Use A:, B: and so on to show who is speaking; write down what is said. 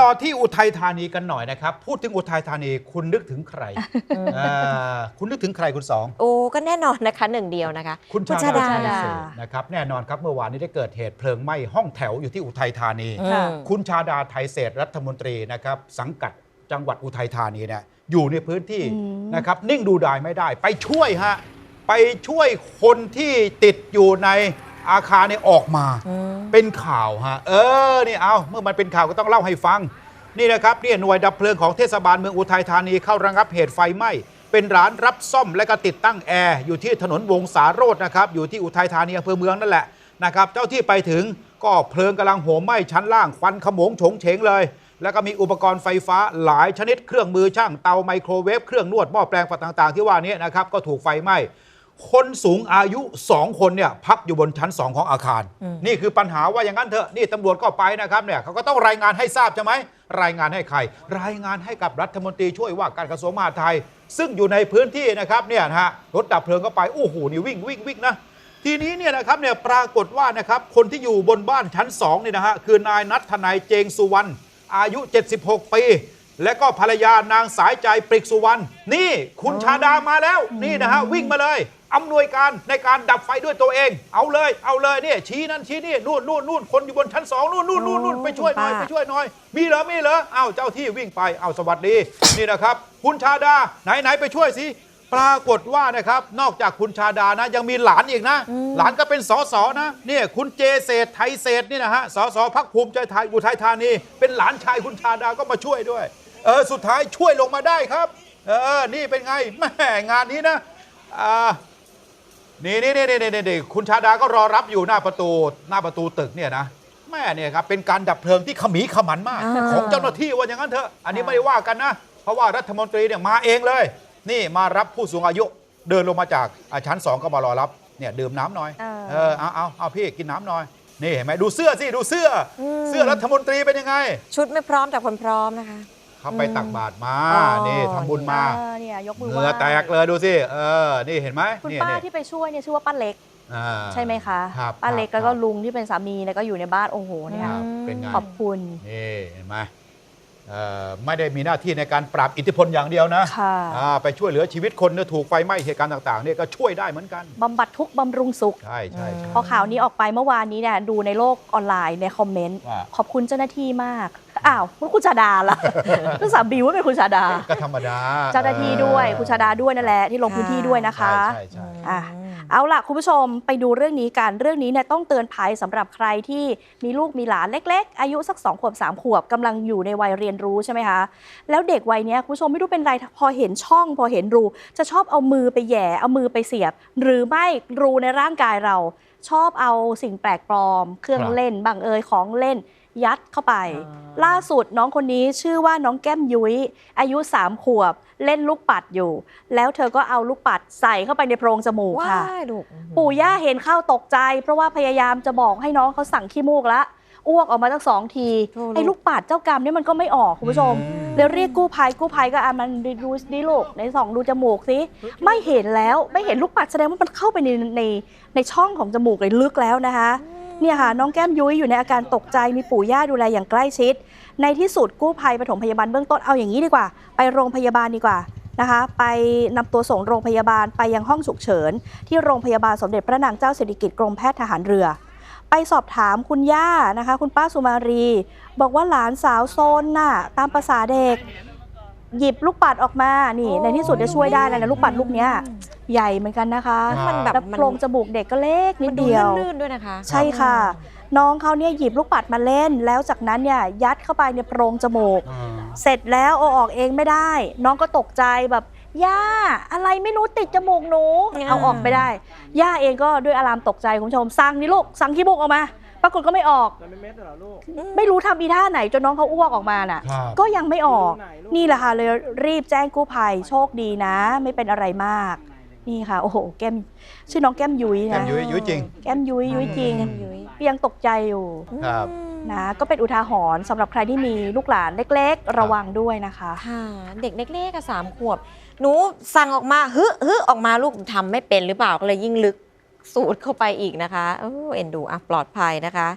A: ต่อที่อุทัยธานีกันหน่อยนะครับ พูดถึงอุทัยธานีคุณนึกถึงใครอ่าคุณนึกถึงใครคุณสอง
B: โอ้ก็แน่นอนนะคะหนึ่งเดียวนะคะ
A: คุณ
B: คุณ
A: ชา
B: ชา
A: ดา
B: ดา
A: ชัยเศษนะครับแน่นอนครับเมื่อวานนี้ได้เกิดเหตุเพลิงไหม้ห้องแถวอยู่ที่อุทัยธานี
B: อืม
A: คุณชาดาไทยเศษรัฐมนตรีนะครับ สังกัดจังหวัดอุทัยธานีเนี่ยอยู่ในพื้นที่
C: อืม
A: นะครับ นิ่งดูดายไม่ได้ ไปช่วยฮะ ไปช่วยคนที่ติดอยู่ใน อาคารเนี่ยออกมา
B: อืม
A: เป็นข่าวฮะเออนี่เอาเมื่อมันเป็นข่าวก็ต้องเล่าให้ฟัง นี่นะครับเนี่ยหน่วยดับเพลิงของเทศบาลเมืองอุทัยธานีเข้าระงับเหตุไฟไหม้เป็นร้านรับซ่อมและก็ติดตั้งแอร์อยู่ที่ถนนวงสาโรจน์นะครับอยู่ที่อุทัยธานีอำเภอเมืองนั่นแหละนะครับเจ้าที่ไปถึงก็เพลิงกำลังโหมไหม้ชั้นล่างควันขโมงโฉงเฉงเลย แล้วก็มีอุปกรณ์ไฟฟ้าหลายชนิดเครื่องมือช่างเตาไมโครเวฟเครื่องนวดหม้อแปลงต่างๆ ที่ว่านี้นะครับก็ถูกไฟไหม้ คนสูงอายุ2คนเนี่ยพักอยู่บนชั้น2ของอาคาร
B: อืม
A: นี่คือปัญหาว่าอย่างนั้นเถอะนี่ตำรวจก็ไปนะครับเนี่ยเขาก็ต้องรายงานให้ทราบใช่ไหมรายงานให้ใคร รายงานให้กับรัฐมนตรีช่วยว่าการกระทรวงมหาดไทย ซึ่งอยู่ในพื้นที่นะครับเนี่ยนะฮะรถดับเพลิงก็ไปโอ้โหนี่วิ่งวิ่งวิ่งนะทีนี้เนี่ยนะครับเนี่ยปรากฏว่านะครับคนที่อยู่บนบ้านชั้น2เนี่ยนะฮะคือนายนัททนายเจงสุวรรณอายุ 76 ปีและก็ภรรยานางสายใจปริกสุวรรณนี่คุณชาดามาแล้วนี่นะฮะวิ่งมาเลย อำนวยการในการดับไฟด้วยตัวเอง เอาเลย เอาเลยเนี่ยชี้นั่นชี้นี่นู่นนู่นนู่นคนอยู่บนชั้นสองนู่นนู่นนู่นนู่นไปช่วยหน่อย
B: ป้า
A: ไปช่วยหน่อย มีเหรอมีเหรอเอาเจ้าที่วิ่งไปเอาสวัสดี นี่นะครับ คุณชาดาไหนไหนไปช่วยสิปรากฏว่านะครับนอกจากคุณชาดานะ ยังมีหลานอีกนะ หลานก็เป็นสสนะเนี่ยคุณเจเศรษฐ์ไทยเศรษฐ์นี่นะฮะสสพักภูมิใจไทยอุทัยธานี เป็นหลานชายคุณชาดาก็มาช่วยด้วยเออสุดท้ายช่วยลงมาได้ครับ เออนี่เป็นไงแม่งานนี้นะอ่า นี่นี่นี่นี่นี่นี่คุณชาดาก็รอรับอยู่หน้าประตูหน้าประตูตึกเนี่ยนะแม่เนี่ยครับเป็นการดับเพลิงที่ขมีขมันมาก
B: อ่า
A: ของเจ้าหน้าที่ว่าอย่างนั้นเถอะอันนี้ไม่ได้ว่ากันนะ เพราะว่ารัฐมนตรีเนี่ยมาเองเลย นี่มารับผู้สูงอายุเดินลงมาจากอ่าชั้นสองก็มารอรับเนี่ยดื่มน้ำหน่อย
C: เออ
A: เออเอาเอาเอาพี่กินน้ำหน่อยนี่เห็นไหมดูเสื้อสิดูเสื้ออ
B: ม
A: เสื้อรัฐมนตรีเป็นยังไง
B: ชุดไม่พร้อมแต่คนพร้อมนะคะ
A: เขาไปตักบาตรมา
B: อ๋อ
A: นี่ทำบุญมา
C: เออเนี่ยยกมือ
A: เหงื่อ
C: ไหว้
A: แตกเลยดูสิเออนี่เห็นไหม
C: คุณ
A: นี่
C: ป้า
A: นี่
C: ที่ไปช่วยเนี่ยชื่อว่าป้าเล็ก
A: อ่า
C: ใช่ไหมคะ
A: ครับ
C: ป้าเล็ก
A: ครับ
C: แล้วก็ลุงที่เป็นสามีแล้วก็อยู่ในบ้านโอ้โหเนี่ย
A: ครับเป็นไง
C: ขอบคุณ
A: นี่เห็นไหมเอ่อไม่ได้มีหน้าที่ในการปราบอิทธิพลอย่างเดียวนะ
C: ค่ะ
A: อ่าไปช่วยเหลือชีวิตคนเนี่ยถูกไฟไหม้เหตุการณ์ต่างๆเนี่ยก็ช่วยได้เหมือนกัน
C: บำบัดทุกข์บำรุงสุข
A: ใช่ใช่ใช่
C: พอข่าวนี้ออกไปเมื่อวานนี้เนี่ยดูในโลกออนไลน์ในคอมเมนต์
A: ว่า
C: ขอบคุณเจ้าหน้าที่มาก อ้าวคุณชาดาล่ะก็สาบิวว่าเป็นคุณชาดา
A: ก็ธรรมดา
C: เจ้าหน้าที่ด้วยคุณชาดาด้วยนั่นแหละที่ลงพื้นที่ด้วยนะคะ
A: ใช่ใช่ใช่
C: อะเอาล่ะ คุณผู้ชมไปดูเรื่องนี้กัน เรื่องนี้เนี่ยต้องเตือนภัยสำหรับใครที่มีลูกมีหลานเล็ก ๆ อายุสัก2ขวบ3ขวบกำลังอยู่ในวัยเรียนรู้ใช่ไหมคะ แล้วเด็กวัยเนี้ยคุณผู้ชมไม่รู้เป็นไรพอเห็นช่อง พอเห็นรู จะชอบเอามือไปแหย่ เอามือไปเสียบ หรือไม่รูในร่างกายเรา ชอบเอาสิ่งแปลกปลอม เครื่อง
A: ครับ
C: เล่นบางเอยของเล่น ยัดเข้าไป ล่าสุดน้องคนนี้ชื่อว่าน้องแก้มยุ้ย อายุ3ขวบ เล่นลูกปัดอยู่ แล้วเธอก็เอาลูกปัดใส่เข้าไปในโพรงจมูก
B: ว้า
C: ค่ะ
B: ยลูก
C: ปู่ย่าเห็นเข้าตกใจ เพราะว่าพยายามจะบอกให้น้องเขาสั่งขี้มูกละอ้วกออกมาตั้งสองที
B: โอ้ลูก
C: ไอ้ลูกปัดเจ้ากรรมเนี่ยมันก็ไม่ออกคุณผู้ชม
A: อืม
C: แล้วเรียกกู้ภัยกู้ภัยก็อะมันดูดิลูกในสองดูจมูกสิไม่เห็นแล้วไม่เห็นลูกปัดแสดงว่ามันเข้าไปในในในช่องของจมูกเลยลึกแล้วนะคะ เนี่ยค่ะน้องแก้มยุ้ยอยู่ในอาการตกใจมีปู่ย่าดูแลอย่างใกล้ชิด ในที่สุดกู้ภัยปฐมพยาบาลเบื้องต้นเอาอย่างนี้ดีกว่า ไปโรงพยาบาลดีกว่านะคะ ไปนำตัวส่งโรงพยาบาลไปยังห้องฉุกเฉิน ที่โรงพยาบาลสมเด็จพระนางเจ้าสิริกิติ์กรมแพทย์ทหารเรือ ไปสอบถามคุณย่านะคะ คุณป้าสุมารี บอกว่าหลานสาวโซนน่ะตามภาษาเด็ก หยิบลูกปัดออกมานี่ในที่สุดจะช่วยได้แล้วนะลูกปัดลูกเนี้ย ใหญ่เหมือนกันนะคะ
A: อ่า
B: มันแบบ
C: แล้ว
B: มัน
C: โพรงจมูกเด็กก็เล็กนิ
B: มั
C: ด
B: นดู
C: เดียว
B: ลื่นๆด้วยนะคะ
C: ใช่ค่ะ น้องเขาเนี่ยหยิบลูกปัดมาเล่น แล้วจากนั้นเนี่ยยัดเข้าไปในโพรงจมูก
A: อ่า
C: เสร็จแล้วเอาออกเองไม่ได้ น้องก็ตกใจแบบย่าอะไรไม่รู้ติดจมูกหนู
B: อ่า
C: เอาออกไม่ได้ย่าเองก็ด้วยอารามตกใจคุณผู้ชมสั่งนี่ลูกสั่งขี้มูกออกมา ปรากฏก็ไม่ออก
D: แต่ไม่เม็ดเหรอลูก
C: ไม่รู้ทำอีท่าไหนจนน้องเขาอ้วกออกมาน่ะ
A: ครับ
C: ก็ยังไม่ออก
D: ไหนลูก
C: นี่แหละค่ะเลยรีบแจ้งกู้ภัยโชคดีนะ ไม่เป็นอะไรมาก นี่ค่ะ โอ้โห แก้มชื่อน้องแก้มยุ้ย
A: แก้
C: นะ
A: มยุ้ยยุ้ยจริง
C: แก้มยุ้ยยุ้ยจริง
B: แก้มยุ้ย
C: ยังตกใจอยู่
A: ครับ
C: นะก็เป็นอุทาหรณ์สำหรับใครที่มีลูกหลานเล็ก ๆ ระวังด้วยนะคะ
B: ค่ะ เด็กเล็กๆก็สามขวบ หนูสั่งออกมาฮึฮึออกมาลูกทำไม่เป็นหรือเปล่าก็เลยยิ่งลึกสูดเข้าไปอีกนะคะเออเอ็นดูอะปลอดภัยนะคะ